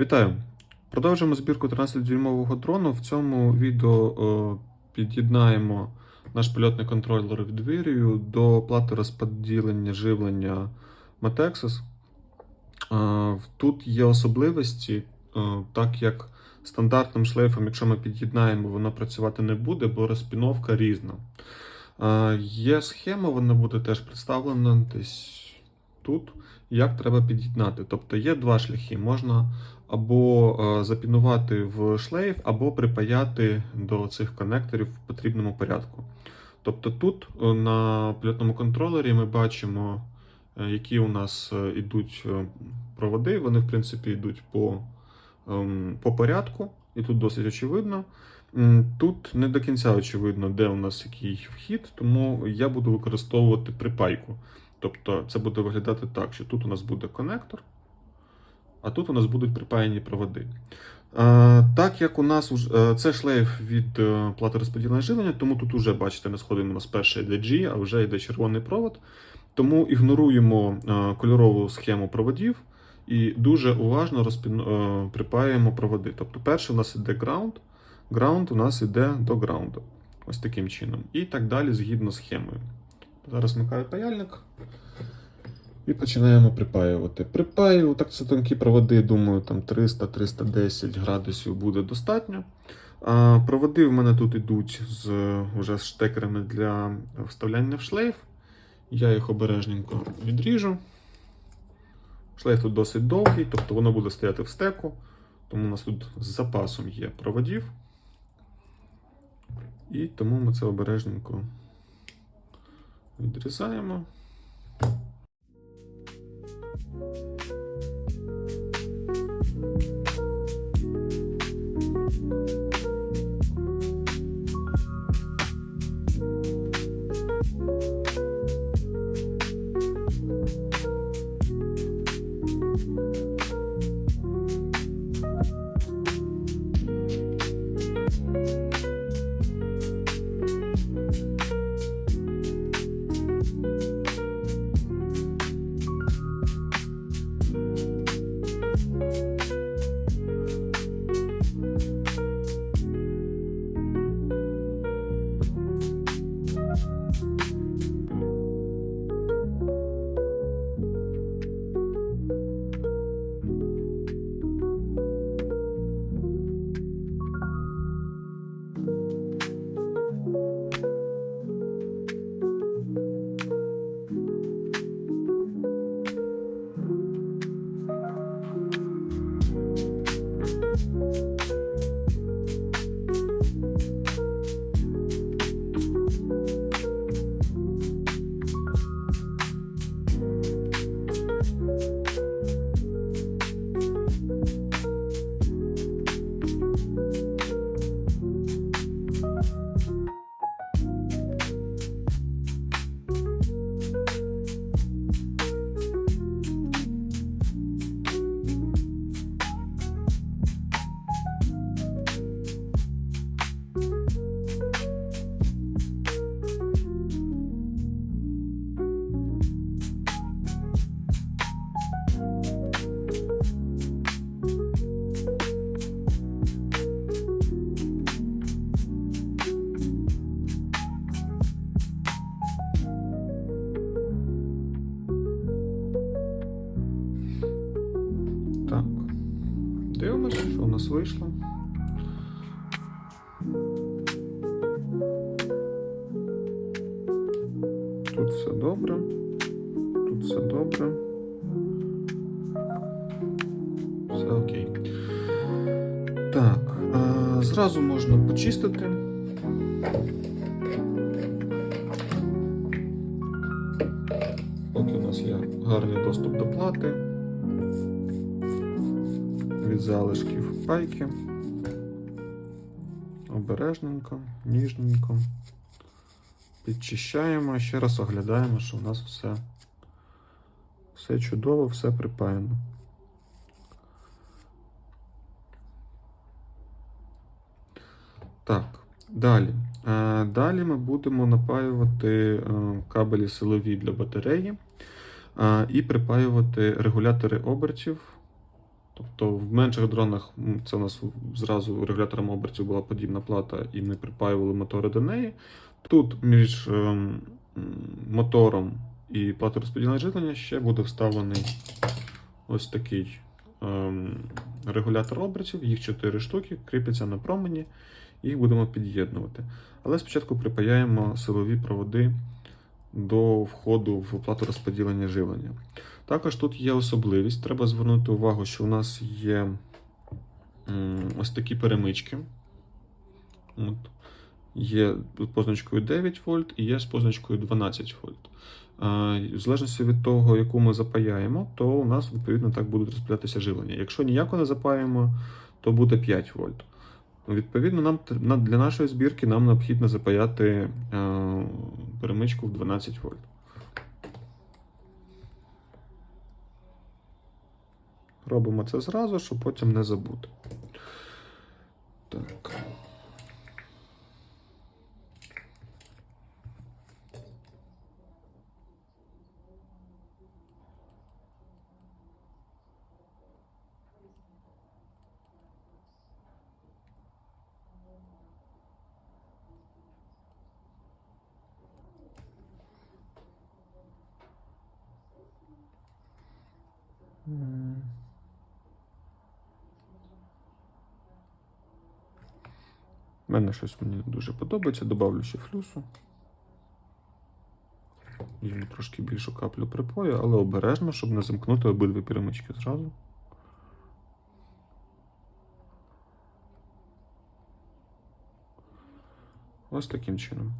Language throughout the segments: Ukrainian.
Вітаю! Продовжуємо збірку 13-дюймового дрону. В цьому відео е, під'єднаємо наш польотний контролер від Viriu до плати розподілення живлення Metexus. Е, Тут є особливості, е, так як стандартним шлейфом, якщо ми під'єднаємо, воно працювати не буде, бо розпіновка різна. Є схема, вона буде теж представлена десь тут, як треба під'єднати. Тобто є два шляхи. Можна або е, запінувати в шлейф, або припаяти до цих коннекторів в потрібному порядку. Тобто тут е, на польотному контролері ми бачимо, е, які у нас йдуть проводи. Вони, в принципі, йдуть по, ем, по порядку, і тут досить очевидно. Тут не до кінця очевидно, де у нас який вхід, тому я буду використовувати припайку. Тобто це буде виглядати так, що тут у нас буде конектор, а тут у нас будуть припаяні проводи. Е, Так як у нас е, це шлейф від е, плати розподілення живлення, тому тут вже, бачите, не сходимо у нас перше йде G, а вже йде червоний провод. Тому ігноруємо кольорову схему проводів і дуже уважно розпін... проводи. Тобто, перше у нас іде ground, ground у нас іде до граунду. Ось таким чином. І так далі згідно схемою. Зараз вмикаю паяльник. І починаємо припаювати. Припаю, так це тонкі проводи, думаю, там 300-310 градусів буде достатньо. А, проводи в мене тут йдуть з уже з штекерами для вставляння в шлейф. Я їх обережненько відріжу. Шлейф тут досить довгий, тобто воно буде стояти в стеку. Тому у нас тут з запасом є проводів. І тому ми це обережненько відрізаємо. Так. Дивимося, що у нас вийшло. Тут все добре. Тут все добре. Все окей. Так, а, зразу можна почистити. Поки у нас є гарний доступ до плати від залишків пайки. Обережненько, ніжненько. Підчищаємо, ще раз оглядаємо, що у нас все, все чудово, все припаяно. Так, далі. Е, Далі ми будемо напаювати е, кабелі силові для батареї е, і припаювати регулятори обертів Тобто в менших дронах це у нас зразу регулятором обертів була подібна плата, і ми припаювали мотори до неї. Тут між ем, мотором і платою розподілення живлення ще буде вставлений ось такий ем, регулятор обертів. Їх 4 штуки, кріпляться на промені, їх будемо під'єднувати. Але спочатку припаяємо силові проводи до входу в плату розподілення живлення. Також тут є особливість. Треба звернути увагу, що у нас є ось такі перемички. От. Є з позначкою 9 вольт і є з позначкою 12 вольт. В залежності від того, яку ми запаяємо, то у нас відповідно так будуть розподілятися живлення. Якщо ніяко не запаяємо, то буде 5 вольт. Відповідно, нам для нашої збірки нам необхідно запаяти е, перемичку в 12 вольт. Робимо це зразу, щоб потім не забути. Так. Мене щось мені дуже подобається. Добавлю ще флюсу. Візьму трошки більшу каплю припою, але обережно, щоб не замкнути обидві перемички зразу. Ось таким чином.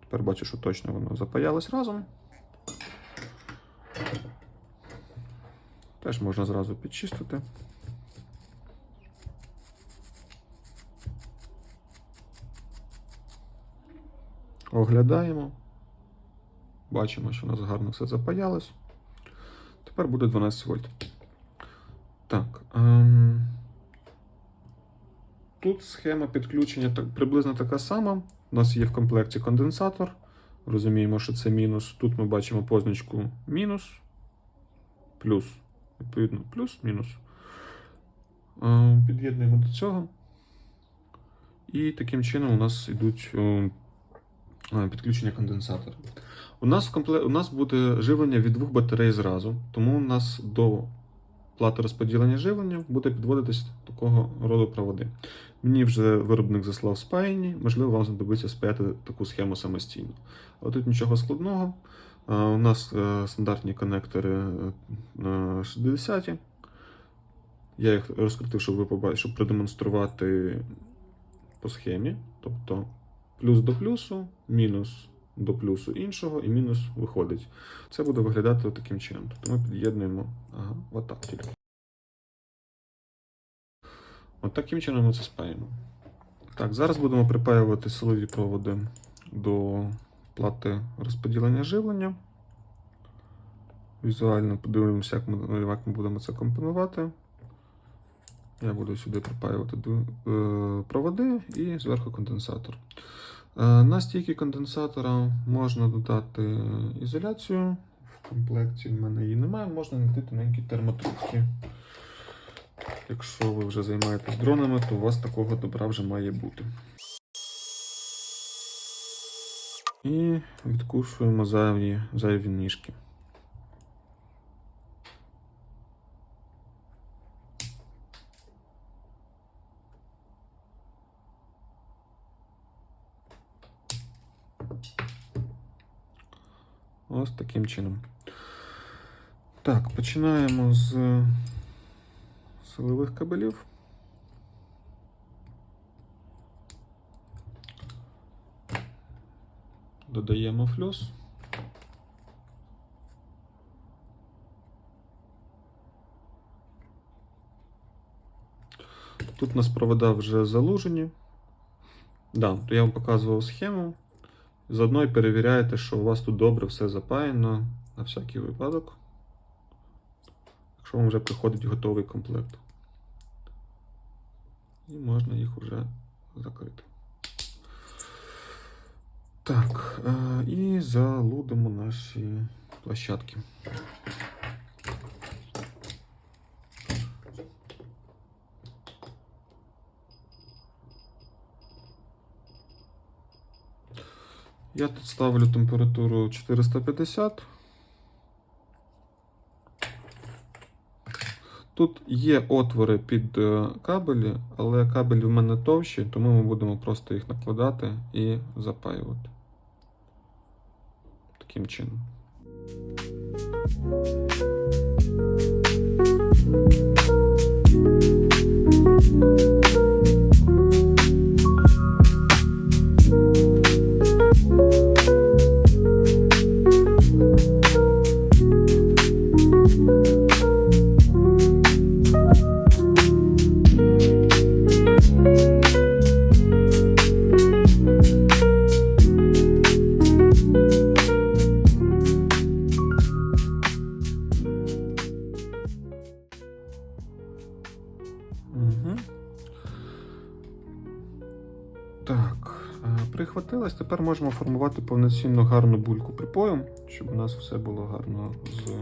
Тепер бачу, що точно воно запаялось разом. Теж можна зразу підчистити. Оглядаємо. Бачимо, що у нас гарно все запаялось. Тепер буде 12 вольт. Так. Ем... Тут схема підключення так, приблизно така сама. У нас є в комплекті конденсатор. Розуміємо, що це мінус. Тут ми бачимо позначку мінус, плюс. Відповідно, плюс, мінус. Е, Під'єднуємо до цього. І таким чином у нас йдуть е, е, підключення конденсатора. У нас, в компле... у нас буде живлення від двох батарей зразу, тому у нас до плати розподілення живлення буде підводитись такого роду проводи. Мені вже виробник заслав спаяні, можливо, вам знадобиться спаяти таку схему самостійно. Але тут нічого складного. У нас е, стандартні конектори е, 60. Я їх розкрутив, щоб ви побачили, щоб продемонструвати по схемі. Тобто плюс до плюсу, мінус до плюсу іншого і мінус виходить. Це буде виглядати таким чином. Тобто ми під'єднуємо ага, отак тільки. От таким чином ми це спаємо. Так, зараз будемо припаювати силові проводи до плати розподілення живлення. Візуально подивимося, як ми, як ми будемо це компонувати. Я буду сюди припаювати е, проводи і зверху конденсатор. Е, На стійки конденсатора можна додати ізоляцію. В комплекті в мене її немає, можна знайти тоненькі термотрубки. Якщо ви вже займаєтесь дронами, то у вас такого добра вже має бути. І відкушуємо зайві, зайві ніжки. Таким чином. Так, починаємо з силових кабелів. Додаємо флюс. Тут у нас провода вже залужені. Да, я вам показував схему. Заодно і перевіряєте, що у вас тут добре все запаяно на всякий випадок. Якщо вам вже приходить готовий комплект. І можна їх вже закрити. Так, е, і залудимо наші площадки. Я тут ставлю температуру 450. Тут є отвори під е, кабелі, але кабелі в мене товщі, тому ми будемо просто їх накладати і запаювати. Таким чином. Угу. Можемо повноцінно гарну бульку припоєм, щоб у нас все було гарно з...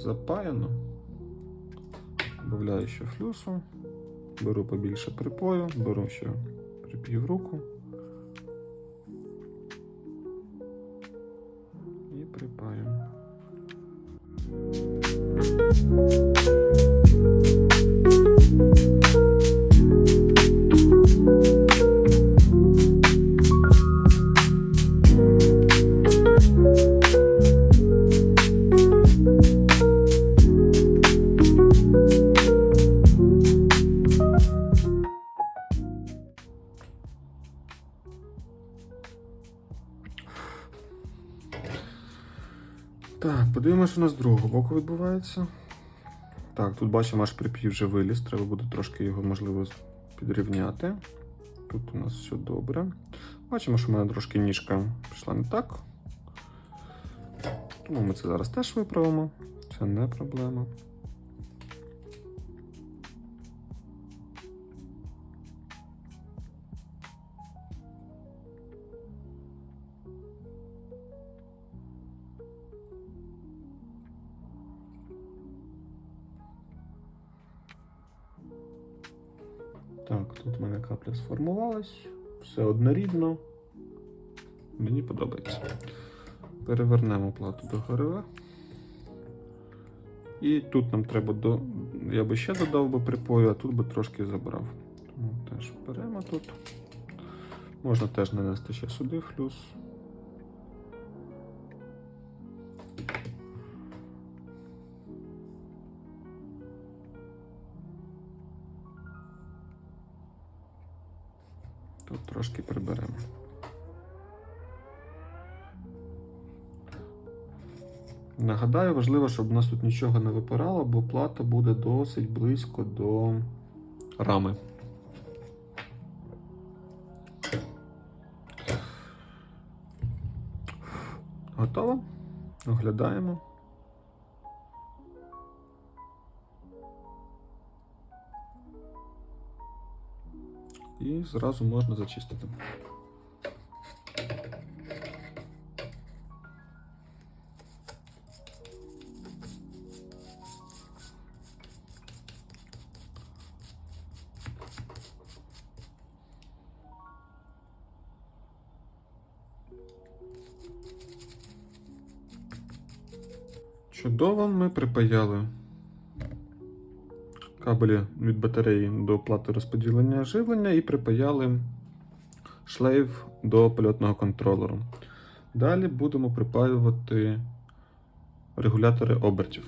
запаяно. Добавляю ще флюсу, беру побільше припою, беру ще прип'ю в руку. Другого боку відбувається. Так, тут бачимо, аж припів вже виліз. Треба буде трошки його, можливо, підрівняти. Тут у нас все добре. Бачимо, що в мене трошки ніжка пішла не так. Тому ми це зараз теж виправимо. Це не проблема. Так, тут в мене капля сформувалась, все однорідно. Мені подобається. Перевернемо плату до ГРВ. І тут нам треба до. Я би ще додав би припою, а тут би трошки забрав. Тому теж беремо тут. Можна теж нанести ще сюди флюс. Тут трошки приберемо. Нагадаю, важливо, щоб у нас тут нічого не випирало, бо плата буде досить близько до рами. Готово? Оглядаємо. І зразу можна зачистити. Чудово, ми припаяли кабелі від батареї до плати розподілення живлення і припаяли шлейф до польотного контролеру. Далі будемо припаювати регулятори обертів.